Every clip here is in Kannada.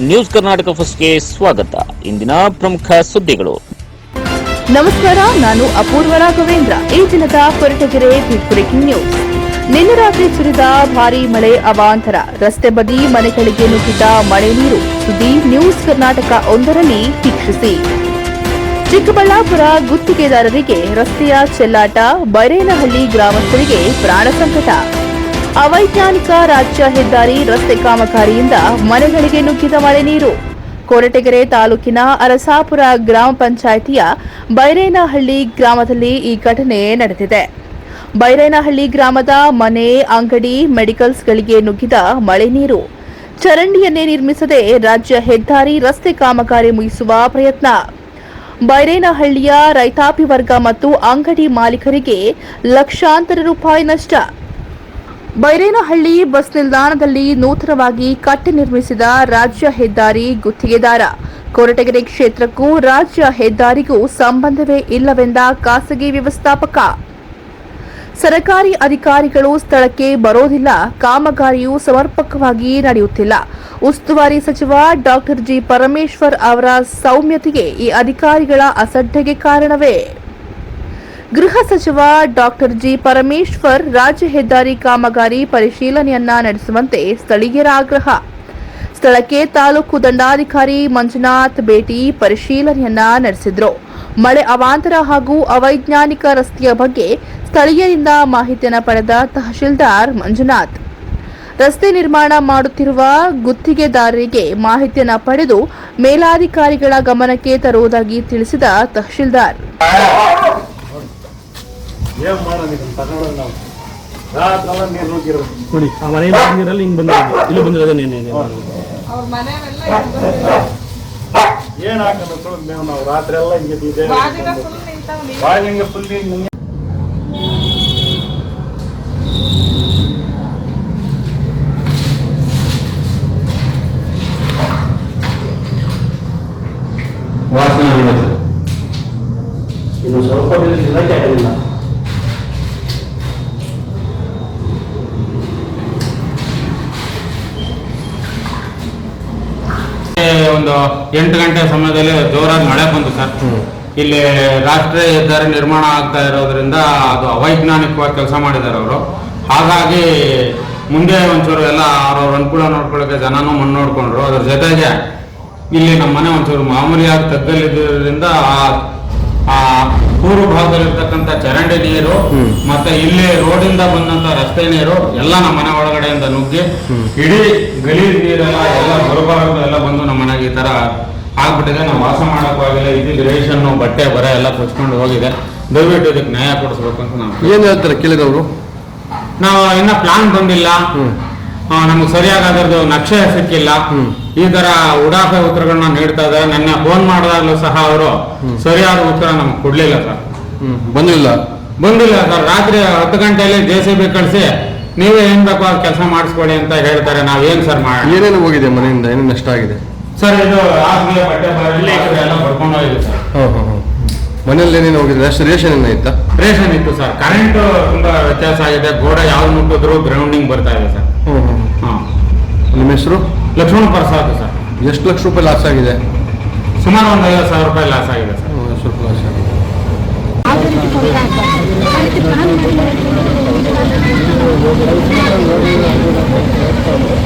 ನ್ಯೂಸ್ ಕರ್ನಾಟಕ ಫಸ್ಟ್ಗೆ ಸ್ವಾಗತ. ಇಂದಿನ ಪ್ರಮುಖ ಸುದ್ದಿಗಳು. ನಮಸ್ಕಾರ, ನಾನು ಅಪೂರ್ವ ರಾಘವೇಂದ್ರ. ಈ ದಿನದ ಕೊರಟಗೆರೆ ಬ್ರೇಕಿಂಗ್ ನ್ಯೂಸ್ ನಿನ್ನೆ ರಾತ್ರಿ ಸುರಿದ ಭಾರೀ ಮಳೆ ಅವಾಂತರ. ರಸ್ತೆ ಬದಿ ಮನೆಗಳಿಗೆ ನುಗ್ಗಿದ ಮಳೆ ನೀರು. ಸುದ್ದಿ ನ್ಯೂಸ್ ಕರ್ನಾಟಕ ಒಂದರಲ್ಲಿ ವೀಕ್ಷಿಸಿ. ಚಿಕ್ಕಬಳ್ಳಾಪುರ ಗುತ್ತಿಗೆದಾರರಿಗೆ ರಸ್ತೆಯ ಚೆಲ್ಲಾಟ. ಬೈರೇನಹಳ್ಳಿ ಗ್ರಾಮಸ್ಥರಿಗೆ ಪ್ರಾಣ ಸಂಕಟ. ಅವೈಜ್ಞಾನಿಕ ರಾಜ್ಯ ಹೆದ್ದಾರಿ ರಸ್ತೆ ಕಾಮಗಾರಿಯಿಂದ ಮನೆಗಳಿಗೆ ನುಗ್ಗಿದ ಮಳೆ ನೀರು. ಕೊರಟಗೆರೆ ತಾಲೂಕಿನ ಅರಸಾಪುರ ಗ್ರಾಮ ಪಂಚಾಯಿತಿಯ ಬೈರೇನಹಳ್ಳಿ ಗ್ರಾಮದಲ್ಲಿ ಈ ಘಟನೆ ನಡೆದಿದೆ. ಬೈರೇನಹಳ್ಳಿ ಗ್ರಾಮದ ಮನೆ, ಅಂಗಡಿ, ಮೆಡಿಕಲ್ಸ್ಗಳಿಗೆ ನುಗ್ಗಿದ ಮಳೆ ನೀರು. ಚರಂಡಿಯನ್ನೇ ನಿರ್ಮಿಸದೆ ರಾಜ್ಯ ಹೆದ್ದಾರಿ ರಸ್ತೆ ಕಾಮಗಾರಿ ಮುಗಿಸುವ ಪ್ರಯತ್ನ. ಬೈರೇನಹಳ್ಳಿಯ ರೈತಾಪಿ ವರ್ಗ ಮತ್ತು ಅಂಗಡಿ ಮಾಲೀಕರಿಗೆ ಲಕ್ಷಾಂತರ ರೂಪಾಯಿ ನಷ್ಟ. ಬೈರೇನಹಳ್ಳಿ ಬಸ್ ನಿಲ್ದಾಣದಲ್ಲಿ ನೂತನವಾಗಿ ಕಟ್ಟಿ ನಿರ್ಮಿಸಿದ ರಾಜ್ಯ ಹೆದ್ದಾರಿ ಗುತ್ತಿಗೆದಾರ. ಕೊರಟಗೆರೆ ಕ್ಷೇತ್ರಕ್ಕೂ ರಾಜ್ಯ ಹೆದ್ದಾರಿಗೂ ಸಂಬಂಧವೇ ಇಲ್ಲವೆಂದ ಖಾಸಗಿ ವ್ಯವಸ್ಥಾಪಕ. ಸರಕಾರಿ ಅಧಿಕಾರಿಗಳು ಸ್ಥಳಕ್ಕೆ ಬರೋದಿಲ್ಲ, ಕಾಮಗಾರಿಯು ಸಮರ್ಪಕವಾಗಿ ನಡೆಯುತ್ತಿಲ್ಲ. ಉಸ್ತುವಾರಿ ಸಚಿವ ಡಾಕ್ಟರ್ ಜಿ ಪರಮೇಶ್ವರ್ ಅವರ ಸೌಮ್ಯತೆಗೆ ಈ ಅಧಿಕಾರಿಗಳ ಅಸಡ್ಡೆಗೆ ಕಾರಣವೇ? ಗೃಹ ಸಚಿವ ಡಾಕ್ಟರ್ ಜಿ ಪರಮೇಶ್ವರ್ ರಾಜ್ಯ ಹೆದ್ದಾರಿ ಕಾಮಗಾರಿ ಪರಿಶೀಲನೆಯನ್ನ ನಡೆಸುವಂತೆ ಸ್ಥಳೀಯರ ಆಗ್ರಹ. ಸ್ಥಳಕ್ಕೆ ತಾಲೂಕು ದಂಡಾಧಿಕಾರಿ ಮಂಜುನಾಥ್ ಭೇಟಿ ಪರಿಶೀಲನೆಯನ್ನ ನಡೆಸಿದ್ರು. ಮಳೆ ಅವಾಂತರ ಹಾಗೂ ಅವೈಜ್ಞಾನಿಕ ರಸ್ತೆಯ ಬಗ್ಗೆ ಸ್ಥಳೀಯರಿಂದ ಮಾಹಿತಿಯನ್ನು ಪಡೆದ ತಹಶೀಲ್ದಾರ್ ಮಂಜುನಾಥ್. ರಸ್ತೆ ನಿರ್ಮಾಣ ಮಾಡುತ್ತಿರುವ ಗುತ್ತಿಗೆದಾರರಿಗೆ ಮಾಹಿತಿಯನ್ನು ಪಡೆದು ಮೇಲಾಧಿಕಾರಿಗಳ ಗಮನಕ್ಕೆ ತರುವುದಾಗಿ ತಿಳಿಸಿದ ತಹಶೀಲ್ದಾರ್. ಏನ್ ಮಾಡೋಣ ಇದನ್ನ? ತಗೊಳ್ಳೋದು ನಾವು. ರಾತ್ರೆಲ್ಲ ನೀರು ನುಗ್ಗಿರೋದು ನೋಡಿ ಆ ಮನೆಯಿಂದ ಬಂದಿರಲ್ಲ ಹಿಂಗ್ ಬಂದಿರೋದು ಇಲ್ಲಿ ಬಂದಿರೋದು ನೀನು ಏನ್ ಹಾಕೋದು ಸುಳ್ಳು ಮೇವು ನಾವು? ರಾತ್ರಿ ಎಲ್ಲ ಹಿಂಗೆ ಇದೆ ಬಾಯಿ ಹಿಂಗೆ ಫುಲ್ ಹಿಂಗೆ ವಾಸನೆ ಆಗಿರೋದು ಇನ್ನು ಸ್ವಲ್ಪ ದಿನ ಇರಕ್ಕೆ ಆಗಲಿಲ್ಲ ಒಂದು ಎಂಟು ಗಂಟೆ ಸಮಯದಲ್ಲಿ ಜೋರಾಗಿ ಮಳೆ ಬಂತು ಸರ್. ಇಲ್ಲಿ ರಾಷ್ಟ್ರೀಯ ಹೆದ್ದಾರಿ ನಿರ್ಮಾಣ ಆಗ್ತಾ ಇರೋದ್ರಿಂದ ಅದು ಅವೈಜ್ಞಾನಿಕವಾಗಿ ಕೆಲಸ ಮಾಡಿದ್ದಾರೆ ಅವರು. ಹಾಗಾಗಿ ಮುಂದೆ ಒಂಚೂರು ಎಲ್ಲ ಅವ್ರವ್ರ ಅನುಕೂಲ ನೋಡ್ಕೊಳ್ಳೋಕೆ ಜನನೂ ಮಣ್ಣು ನೋಡ್ಕೊಂಡ್ರು ಅದ್ರ ಜೊತೆಗೆ ಇಲ್ಲಿ ನಮ್ಮ ಮನೆ ಒಂಚೂರು ಮಾಮೂಲಿಯಾಗಿ ತಗ್ಗಲ್ಲಿದ್ದರಿಂದ ಆ- ಆ ಪೂರ್ವ ಭಾಗದಲ್ಲಿರ್ತಕ್ಕಂಥ ಚರಂಡಿ ನೀರು ಮತ್ತೆ ಇಲ್ಲಿ ರೋಡಿಂದ ಬಂದಂತ ರಸ್ತೆ ನೀರು ಎಲ್ಲ ನಮ್ಮ ಮನೆ ಒಳಗಡೆಯಿಂದ ನುಗ್ಗಿ ಇಡೀ ಗಲೀಜ್ ನೀರೆಲ್ಲ ಎಲ್ಲ ಹೊರಬಾರದು ಎಲ್ಲ ಬಂದು ನಮ್ಮ ಮನೆಗೆ ಈ ತರ ಆಗ್ಬಿಟ್ಟಿದೆ. ನಾವು ವಾಸ ಮಾಡಕ್ಕೂ ಆಗಿಲ್ಲ. ಇದ್ದಿದ್ದು ರೇಷನ್ ಬಟ್ಟೆ ಬರ ಎಲ್ಲ ಕೊಚ್ಕೊಂಡು ಹೋಗಿದೆ. ದಯವಿಟ್ಟು ಇದಕ್ಕೆ ನ್ಯಾಯ ಕೊಡಿಸ್ಬೇಕು ಅಂತ ನಾವು ಏನ್ ಹೇಳ್ತಾರೆ ಕೇಳಿದವರು? ನಾವು ಇನ್ನ ಪ್ಲಾನ್ ಬಂದಿಲ್ಲ. ನಮ್ಗೆ ಸರಿಯಾಗಿ ಅದರದ್ದು ನಕ್ಷೆ ಸಿಕ್ಕಿಲ್ಲ. ಈ ತರ ಉಡಾಫೆ ಉತ್ತರಗಳನ್ನ ನೀಡ್ತಾ ಇದ್ದಾರೆ. ನನ್ನ ಫೋನ್ ಮಾಡಿದಾಗಲೂ ಸಹ ಅವರು ಸರಿಯಾದ ಉತ್ತರ ನಮ್ಗೆ ಕೊಡ್ಲಿಲ್ಲ ಸರ್. ಬಂದಿಲ್ಲ. ಬಂದಿಲ್ಲ ಸರ್. ರಾತ್ರಿ ಹತ್ತು ಗಂಟೆಯಲ್ಲಿ ಜೆ ಸಿ ಬಿ ಕಳಿಸಿ ನೀವೇ ಏನ್ ಬೇಕೋ ಅದು ಕೆಲಸ ಮಾಡಿಸ್ಕೊಡಿ ಅಂತ ಹೇಳ್ತಾರೆ. ನಾವೇನ್ ಸರ್ ಮಾಡಿ ಏನೇನು ಹೋಗಿದೆ ಮನೆಯಿಂದ? ಏನೇನು ನಷ್ಟ ಆಗಿದೆ? ಸರ್ ಇದು ಹಾಸಿಗೆ ಬಟ್ಟೆ ಎಲ್ಲ ಬರ್ಕೊಂಡು ಹೋಗಿದೆ ಸರ್. ಮನೆಯಲ್ಲಿ ಏನೇನು ಹೋಗಿದೆ? ರೇಷನ್ ರೇಷನ್ ಏನಾಯ್ತಾ ರೇಷನ್ ಇತ್ತು ಸರ್. ಕರೆಂಟ್ ತುಂಬಾ ವ್ಯತ್ಯಾಸ ಆಗಿದೆ. ಗೋಡೆ ಯಾವ್ದು ಮುಟ್ಟಿದ್ರು ಗ್ರೌಂಡಿಂಗ್ ಬರ್ತಾ ಇದೆ ಸರ್. ಹೆಸರು? ಲಕ್ಷ್ಮಣ ಪ್ರಸಾದ್ ಸರ್. ಎಷ್ಟು ಲಕ್ಷ ರೂಪಾಯಿ ಲಾಸ್ ಆಗಿದೆ? ಸುಮಾರು ಒಂದು ಐವತ್ತು ಸಾವಿರ ರೂಪಾಯಿ ಲಾಸ್ ಆಗಿದೆ ಸರ್. ಲಾಸ್ ಆಗಿದೆ?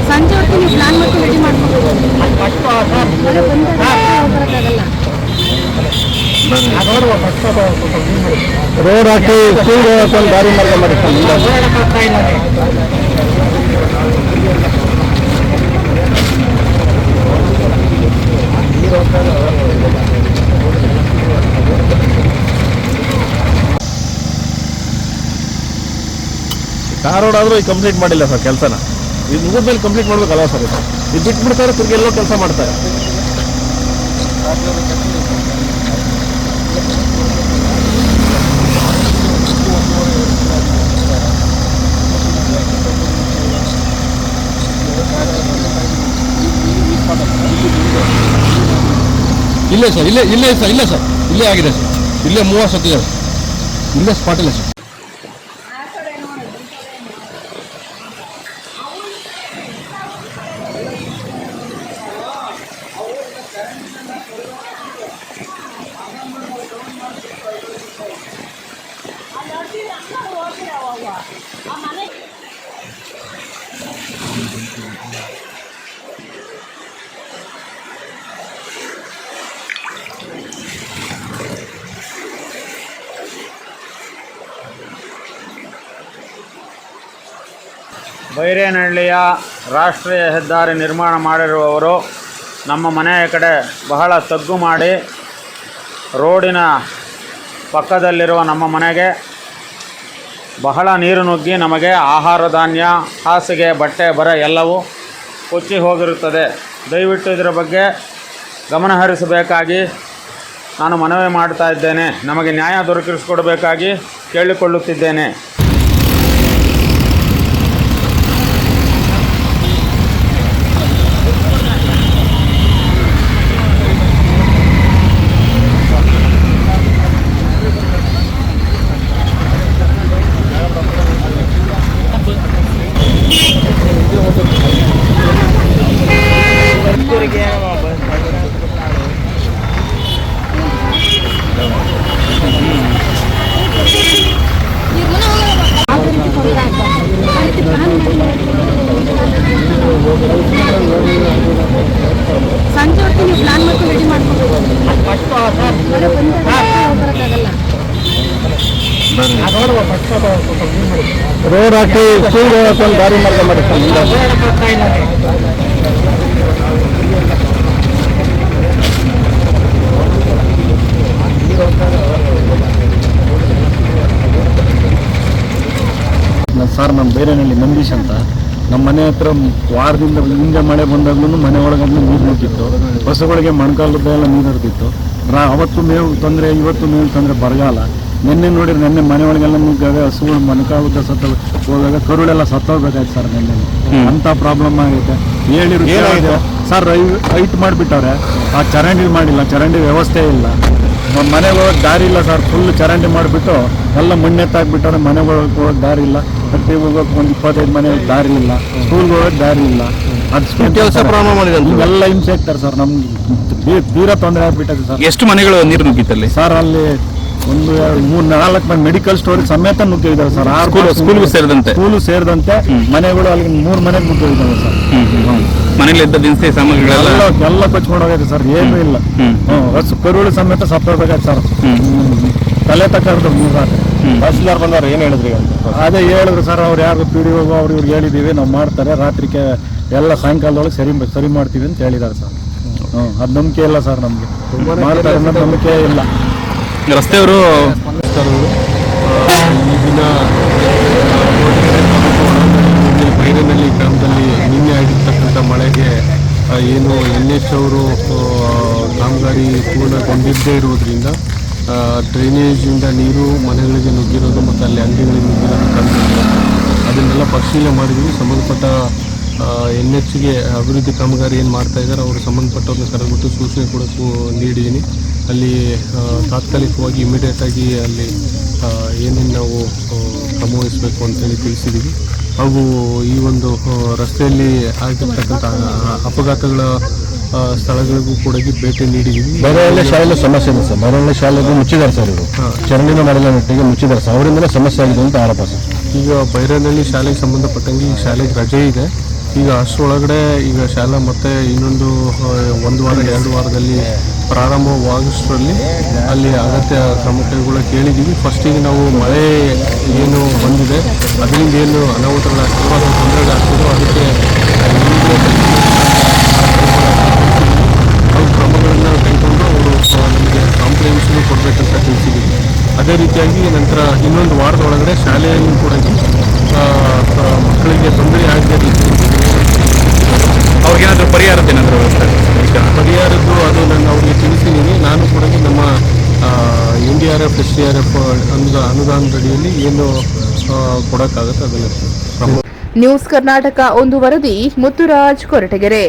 ಸಂಜೆ ಹೊತ್ತು ನೀವು ಪ್ಲಾನ್ ರೆಡಿ ಮಾಡ್ಕೊಂಡು. ರೋಡ್ ಹಾಕಿ ಸ್ವಲ್ಪ ದಾರಿ ಮಾರ್ಗ ಮಾಡಿ ಕಾರ್ ರೋಡ್ ಆದರೂ ಕಂಪ್ಲೀಟ್ ಮಾಡಿಲ್ಲ ಸರ್ ಕೆಲಸನ. ಇದು ಮುಗಿದ ಮೇಲೆ ಕಂಪ್ಲೀಟ್ ಮಾಡ್ಬೇಕಲ್ಲ ಸರ್ ಇದು ಬಿಟ್ಬಿಡ್ತಾರೆ, ತಿರ್ಗಿ ಎಲ್ಲೋ ಕೆಲಸ ಮಾಡ್ತಾರೆ. ಇಲ್ಲೇ ಸರ್, ಇಲ್ಲೇ ಇಲ್ಲೇ ಸರ್ ಇಲ್ಲೇ ಸರ್, ಇಲ್ಲೇ ಆಗಿದೆ ಸರ್. ಇಲ್ಲೇ ಮೂವತ್ತು ಸತ್ತಿದೆ ಸರ್ ಇಲ್ಲೇ ಸ್ಪಾಟ್ ಇಲ್ಲ ಸರ್. ಬೈರೇನಹಳ್ಳಿಯ ರಾಷ್ಟ್ರೀಯ ಹೆದ್ದಾರಿ ನಿರ್ಮಾಣ ಮಾಡಿರುವವರು ನಮ್ಮ ಮನೆಯ ಕಡೆ ಬಹಳ ತಗ್ಗು ಮಾಡಿ ರೋಡಿನ ಪಕ್ಕದಲ್ಲಿರುವ ನಮ್ಮ ಮನೆಗೆ ಬಹಳ ನೀರು ನುಗ್ಗಿ ನಮಗೆ ಆಹಾರ ಧಾನ್ಯ, ಹಾಸಿಗೆ, ಬಟ್ಟೆ, ಬರ ಎಲ್ಲವೂ ಕೊಚ್ಚಿ ಹೋಗಿರುತ್ತದೆ. ದಯವಿಟ್ಟು ಇದರ ಬಗ್ಗೆ ಗಮನ ಹರಿಸಬೇಕಾಗಿ ನಾನು ಮನವಿ ಮಾಡ್ತಾ ಇದ್ದೇನೆ. ನಮಗೆ ನ್ಯಾಯ ದೊರಕಿಸಿಕೊಡಬೇಕಾಗಿ ಕೇಳಿಕೊಳ್ಳುತ್ತಿದ್ದೇನೆ. ಸಂಜೆ ಹೊತ್ತು ನೀವು ಪ್ಲಾನ್ ಮಾಡ್ಕೊಂಡು ರೆಡಿ ಮಾಡ್ಕೋಬೇಕು ರೋಡ್ ಹಾಕಿ ಸ್ಕೂಲ್ ಒಂದು ದಾರಿ ಮಾರ್ಗ ಮಾಡಿ ಸರ್ ನಾನು ನಮ್ಮ ಬೇರೆನಲ್ಲಿ ನಂದೀಶ್ ಅಂತ. ನಮ್ಮ ಮನೆ ಹತ್ರ ವಾರದಿಂದ ಹಿಂದೆ ಮಳೆ ಬಂದಾಗ್ಲೂ ಮನೆ ಒಳಗಡೆ ನೀರು ನುಗ್ಗಿತ್ತು. ಬಸ್ಸುಗಳಿಗೆ ಮಣ್ಕಾಲದ್ದೆಲ್ಲ ನೀರು ಹರಿದಿತ್ತು. ರಾ ಅವತ್ತು ಮೇವು ತೊಂದರೆ ಇವತ್ತು ಮೇವು ತೊಂದರೆ ಬರಗಾಲ. ನಿನ್ನೆ ನೋಡಿದ್ರೆ ನಿನ್ನೆ ಮನೆ ಒಳಗೆಲ್ಲ ನುಗ್ಗಾಗ ಹಸುಗಳು ಮಣ್ಕಾಲದ ಸತ್ತ ಹೋದಾಗ ಕರುಳೆಲ್ಲ ಸತ್ತೋಗ್ಬೇಕಾಯ್ತು ಸರ್ ನಿನ್ನೆ. ಅಂತ ಪ್ರಾಬ್ಲಮ್ ಆಗೈತೆ. ಹೇಳಿರು ಸರ್ ಹೈಟ್ ಮಾಡಿಬಿಟ್ಟವ್ರೆ. ಆ ಚರಂಡಿ ಮಾಡಿಲ್ಲ ಚರಂಡಿ ವ್ಯವಸ್ಥೆ ಇಲ್ಲ. ಮನೆಗೆ ಹೋಗೋಕೆ ದಾರಿ ಇಲ್ಲ ಸರ್. ಫುಲ್ ಚರಂಡಿ ಮಾಡಿಬಿಟ್ಟು ಎಲ್ಲ ಮಣ್ಣೆತ್ತಾಕ್ಬಿಟ್ಟವ್ರೆ ಮನೆಗೆ ಹೋಗೋಕ್ಕೆ ದಾರಿ ಇಲ್ಲ. ಕಟ್ಟಿ ಹೋಗೋಕೆ ಒಂದು ಇಪ್ಪತ್ತೈದು ಮನೆ ದಾರಿ ಇಲ್ಲ ಸ್ಕೂಲ್ಗೆ ಹೋಗೋಕೆ ದಾರಿ ಇಲ್ಲ ಅದು ಕೆಲಸ ಪ್ರಾರಂಭ ಮಾಡಿದೆ ಇವೆಲ್ಲ ಹಿಂಸೆ ಆಗ್ತಾರೆ ಸರ್. ನಮ್ಗೆ ತೀರಾ ತೊಂದರೆ ಆಗ್ಬಿಟ್ಟದೆ ಸರ್. ಎಷ್ಟು ಮನೆಗಳು ನೀರು ನುಗ್ಗಿತ್ತಲ್ಲಿ? ಸರ್ ಅಲ್ಲಿ ಒಂದು ಎರಡು ಮೂರು ನಾಲ್ಕು ಮನೆ ಮೆಡಿಕಲ್ ಸ್ಟೋರ್ ಸಮೇತ ನುಗ್ಗಿದ್ದಾರೆ ಸರ್. ಆರು ಸ್ಕೂಲ್ ಸ್ಕೂಲ್ಗೂ ಸೇರಿದಂತೆ? ಸ್ಕೂಲ್ ಸೇರಿದಂತೆ ಮನೆಗಳು ಅಲ್ಲಿ ಮೂರು ಮನೆಗೆ ನುಗ್ಗಿದ್ದಾವೆ ಸರ್. ಮನೇಲಿ ಇದ್ದ ದಿನಸಿ ಸಾಮಗ್ರಿಗಳೆಲ್ಲ ಎಲ್ಲ ಎಲ್ಲ ಕೊಚ್ಕೊಂಡು ಹೋಗೈತೆ ಸರ್. ಏನೂ ಇಲ್ಲ. ಹ್ಞೂ ಕರುಳು ಸಮೇತ ಸತ್ತೋಗ್ಬೇಕಾಯ್ತು ಸರ್. ತಲೆ ತಕ್ಕಾರ್ದು ಮೂರು ತಹಸೀಲ್ದಾರ್ ಬಂದವ್ರು ಏನು ಹೇಳಿದ್ರಿ? ಅದೇ ಹೇಳಿದ್ರು ಸರ್ ಅವ್ರು ಯಾರು ಪಿ ಡಿ ಅವ್ರು ಇವ್ರಿಗೆ ಹೇಳಿದ್ದೀವಿ ನಾವು ಮಾಡ್ತಾರೆ ರಾತ್ರಿಗೆ ಎಲ್ಲ ಸಾಯಂಕಾಲದೊಳಗೆ ಸರಿ ಸರಿ ಮಾಡ್ತೀವಿ ಅಂತ ಹೇಳಿದ್ದಾರೆ ಸರ್. ಹ್ಞೂ ಅದು ನಂಬಿಕೆ ಇಲ್ಲ ಸರ್ ನಮಗೆ. ಮಾಡ್ತಾರೆ ಅನ್ನೋದು ನಂಬಿಕೆ ಇಲ್ಲ. ರಸ್ತೆಯವರು ಈಗಿನ ಬೈರನಹಳ್ಳಿ ಗ್ರಾಮದಲ್ಲಿ ನಿನ್ನೆ ಆಗಿರ್ತಕ್ಕಂಥ ಮಳೆಗೆ ಏನು ಎನ್ ಎಚ್ ಅವರು ಕಾಮಗಾರಿ ಪೂರ್ಣಗೊಂಡಿದ್ದೇ ಇರುವುದರಿಂದ ಡ್ರೈನೇಜಿಂದ ನೀರು ಮನೆಗಳಿಗೆ ನುಗ್ಗಿರೋದು ಮತ್ತು ಅಲ್ಲಿ ಅಂಗಡಿಗಳಿಗೆ ನುಗ್ಗಿರೋದು ಕಂಡು ಅದನ್ನೆಲ್ಲ ಪರಿಶೀಲನೆ ಮಾಡಿದ್ವಿ. ಸಂಬಂಧಪಟ್ಟ ಎನ್ ಎಚ್ಗೆ ಅಭಿವೃದ್ಧಿ ಕಾಮಗಾರಿ ಏನು ಮಾಡ್ತಾ ಇದ್ದಾರೆ ಅವರು ಸಂಬಂಧಪಟ್ಟವ್ರನ್ನ ಕರೆದ್ಬಿಟ್ಟು ಸೂಚನೆ ಕೂಡ ನೀಡಿದ್ದೀನಿ ಅಲ್ಲಿ ತಾತ್ಕಾಲಿಕವಾಗಿ ಇಮಿಡಿಯೇಟಾಗಿ ಅಲ್ಲಿ ಏನೇನು ನಾವು ಕ್ರಮ ವಹಿಸಬೇಕು ಅಂತೇಳಿ ತಿಳಿಸಿದ್ದೀವಿ ಹಾಗೂ ಈ ಒಂದು ರಸ್ತೆಯಲ್ಲಿ ಆಗಿರ್ತಕ್ಕಂಥ ಅಪಘಾತಗಳ ಸ್ಥಳಗಳಿಗೂ ಕೂಡ ಭೇಟಿ ನೀಡಿದ್ದೀವಿ ಬೇರೆ ಶಾಲೆಯಲ್ಲಿ ಸಮಸ್ಯೆ ಇದೆ ಸರ್. ಬೇರೆ ಶಾಲೆಗೆ ಮುಚ್ಚಿದ್ದಾರೆ ಸರ್ ಇವರು. ಚರಂಡಿನ ಮಾಡಿಲ್ಲ ನಟ್ಟಿಗೆ ಮುಚ್ಚಿದ್ದಾರೆ ಸರ್. ಅವರಿಂದಲೇ ಸಮಸ್ಯೆ ಆಗಿದೆ ಅಂತ ಆರೋಪ ಸರ್. ಈಗ ಬೈರನಹಳ್ಳಿ ಶಾಲೆಗೆ ಸಂಬಂಧಪಟ್ಟಂಗೆ ಈಗ ಶಾಲೆಗೆ ರಜೆ ಇದೆ. ಈಗ ಅಷ್ಟರೊಳಗಡೆ ಈಗ ಶಾಲೆ ಮತ್ತೆ ಇನ್ನೊಂದು ಒಂದು ವಾರ ಎರಡು ವಾರದಲ್ಲಿ ಪ್ರಾರಂಭವಾಗೋಷ್ಟರಲ್ಲಿ ಅಲ್ಲಿ ಅಗತ್ಯ ಕ್ರಮ ಕೈಗೊಳ್ಳ ಕೇಳಿದ್ದೀವಿ ಫಸ್ಟಿಗೆ ನಾವು ಮಳೆ ಏನು ಬಂದಿದೆ ಅದರಿಂದ ಏನು ಅನಾಹುತಗಳಾಗ್ತದೋ ಅಥವಾ ತೊಂದರೆಗಳಾಗ್ತದೋ ಅದಕ್ಕೆ ಕೊಡಬೇಕಂತ ತಿಳಿಸಿದ್ದೀವಿ. ಅದೇ ರೀತಿಯಾಗಿ ನಂತರ ಇನ್ನೊಂದು ವಾರದ ಒಳಗಡೆ ಶಾಲೆಯನ್ನು ಕೂಡ ಮಕ್ಕಳಿಗೆ ತೊಂದರೆ ಆಗದೆ ಅವ್ರಿಗೇನಾದರೂ ಪರಿಹಾರದ ಏನಾದರೂ ವ್ಯವಸ್ಥೆ? ಪರಿಹಾರದ್ದು ಅದು ನಾನು ಅವರಿಗೆ ತಿಳಿಸಿದ್ದೀನಿ. ನಾನು ಕೂಡ ನಮ್ಮ N D R F S D R F ಅನುದಾನ ಅನುದಾನದಡಿಯಲ್ಲಿ ಏನು ಕೊಡೋಕ್ಕಾಗುತ್ತೆ ಅದನ್ನು ನ್ಯೂಸ್ ಕರ್ನಾಟಕ ಒಂದು ವರದಿ ಮುತ್ತುರಾಜ್ ಕೊರಟಗೆರೆ.